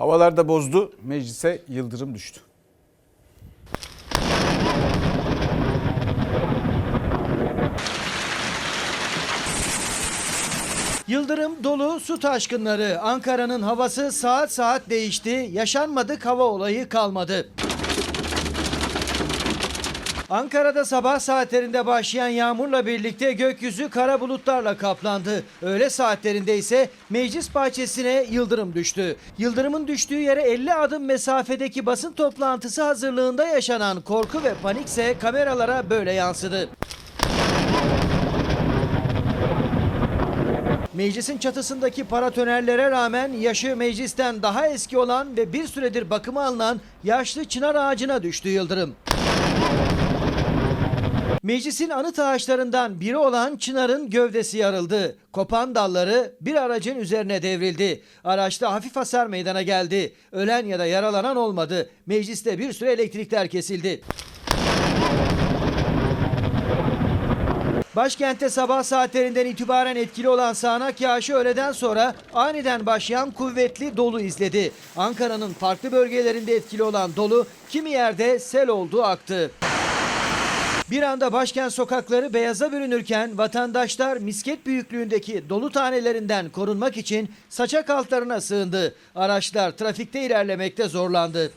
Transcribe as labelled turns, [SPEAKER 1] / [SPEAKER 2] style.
[SPEAKER 1] Havalarda bozdu, meclise yıldırım düştü.
[SPEAKER 2] Yıldırım dolu su taşkınları. Ankara'nın havası saat saat değişti. Yaşanmadık hava olayı kalmadı. Ankara'da sabah saatlerinde başlayan yağmurla birlikte gökyüzü kara bulutlarla kaplandı. Öğle saatlerinde ise meclis bahçesine yıldırım düştü. Yıldırımın düştüğü yere 50 adım mesafedeki basın toplantısı hazırlığında yaşanan korku ve panikse kameralara böyle yansıdı. Meclisin çatısındaki paratonerlere rağmen yaşı meclisten daha eski olan ve bir süredir bakıma alınan yaşlı çınar ağacına düştü yıldırım. Meclisin anıt ağaçlarından biri olan çınarın gövdesi yarıldı. Kopan dalları bir aracın üzerine devrildi. Araçta hafif hasar meydana geldi. Ölen ya da yaralanan olmadı. Mecliste bir süre elektrikler kesildi. Başkentte sabah saatlerinden itibaren etkili olan sağanak yağışı öğleden sonra aniden başlayan kuvvetli dolu izledi. Ankara'nın farklı bölgelerinde etkili olan dolu kimi yerde sel olduğu aktı. Bir anda başkent sokakları beyaza bürünürken vatandaşlar misket büyüklüğündeki dolu tanelerinden korunmak için saçak altlarına sığındı. Araçlar trafikte ilerlemekte zorlandı.